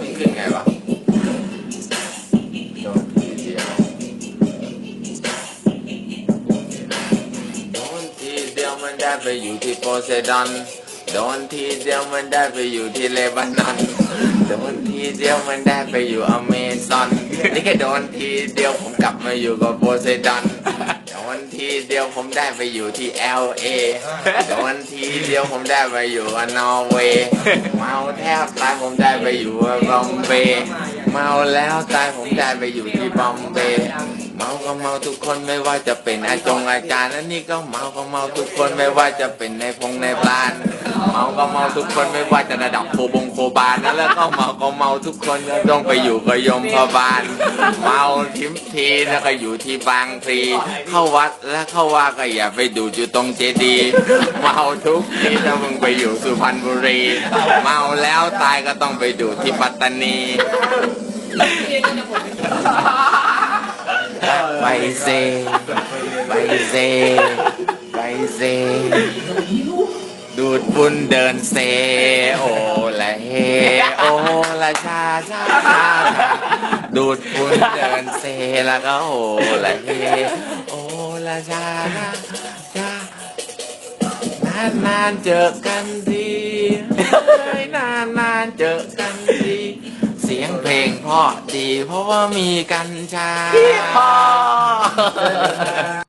มีขึ้นไงวะโดนทีเดียวโดนทีเดียวมันได้ไปอยู่ที่โพไซดอนโดนทีเดียวมันได้ไปอยู่ที่เลบานอนโดนทีเดียวมันได้ไปอยู่อเมซอนนี่แค่โดนทีเดียวผมกลับมาอยู่กับโพไซดอน นทีเดียวผมได้ไปอยู่ที่ LA โดนทีเดียวผมได้ไปอยู่กับนอร์เวย์เมาแทบตายผมได้ไปอยู่กับบอมเบย์เมาแล้วตายผมได้ไปอยู่ที่บอมเบย์เมาก็เมาทุกคนไม่ว่าจะเป็นอาจงอาจารย์และนี่ก็เมาก็เมาทุกคนไม่ว่าจะเป็นในพงในปลานเมา ก็เมาทุกคนไม่ว่าจะระดับโคบงโคบานนะแล้วก็เมาก็เมาทุกคนก็ต้องไปอยู่กับยมพบาลเมาทิมทีแล้วก็อยู่ที่บางพลีเข้าวัดแล้วเข้าว่าก็อย่าไปดูอยู่ตรงเจดีย์เมาทุกทีถ้ามึงไปอยู่สุพรรณบุรี เมาแล้วตายก็ต้องไปดูที่ปัตตานีไปเซไปเซไปเซ ดูดบุญเดินเซโอละเฮโอละชาชาชาชาดูดบุญเดินเซแล้วก็โอละเฮโอละชาชาชานานนานๆเจอกันทีนานนานๆเจอกันทีเสียงเพลงเพราะดีเพราะว่ามีกัญชาพ่อ